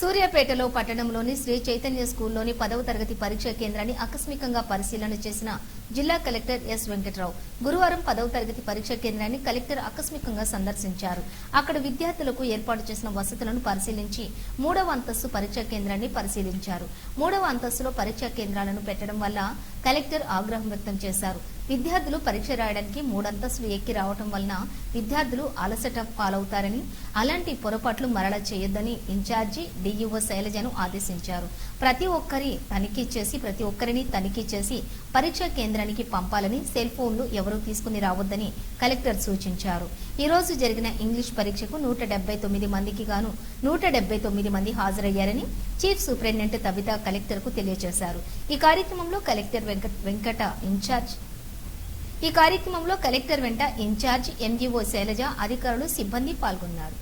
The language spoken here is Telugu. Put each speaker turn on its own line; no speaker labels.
సూర్యాపేటలో పట్టణంలోని శ్రీ చైతన్య స్కూల్లోని పదవ తరగతి పరీక్షా కేంద్రాన్ని ఆకస్మికంగా పరిశీలన చేసిన జిల్లా కలెక్టర్ ఎస్ వెంకట్రావు గురువారం పదవ తరగతి పరీక్షా కేంద్రాన్ని కలెక్టర్ ఆకస్మికంగా సందర్శించారు. అక్కడ విద్యార్థులకు ఏర్పాటు చేసిన వసతులను పరిశీలించి మూడవ అంతస్తు పరీక్షా కేంద్రాన్ని పరిశీలించారు. మూడవ అంతస్తులో పరీక్షా కేంద్రాలను పెట్టడం వల్ల కలెక్టర్ ఆగ్రహం వ్యక్తం చేశారు. విద్యార్థులు పరీక్ష రాయడానికి మూడంతస్తులు ఎక్కి రావటం వలన విద్యార్థులు అలసట పాలవుతారని అలాంటి పొరపాట్లు మరలా చేయొద్దని ఇన్ఛార్జి డిఈఓ శైలజను ఆదేశించారు. ప్రతి ఒక్కరి తనిఖీ చేసి ప్రతి ఒక్కరిని తనిఖీ చేసి పరీక్షా కేంద్రానికి పంపాలని సెల్ ఫోన్లు ఎవరూ తీసుకుని రావద్దని కలెక్టర్ సూచించారు. ఈ రోజు జరిగిన ఇంగ్లీష్ పరీక్షకు నూట డెబ్బై తొమ్మిది మందికి గాను నూట డెబ్బై తొమ్మిది మంది హాజరయ్యారని చీఫ్ సూపరింటెండెంట్ తబిత కలెక్టర్కు తెలియజేశారు. ఈ కార్యక్రమంలో కలెక్టర్ వెంకట వెంకట ఇన్ఛార్జ్ ఈ కార్యక్రమంలో కలెక్టర్ వెంట ఇన్ఛార్జ్ ఎంజీఓ శైలజ అధికారులు సిబ్బంది పాల్గొన్నారు.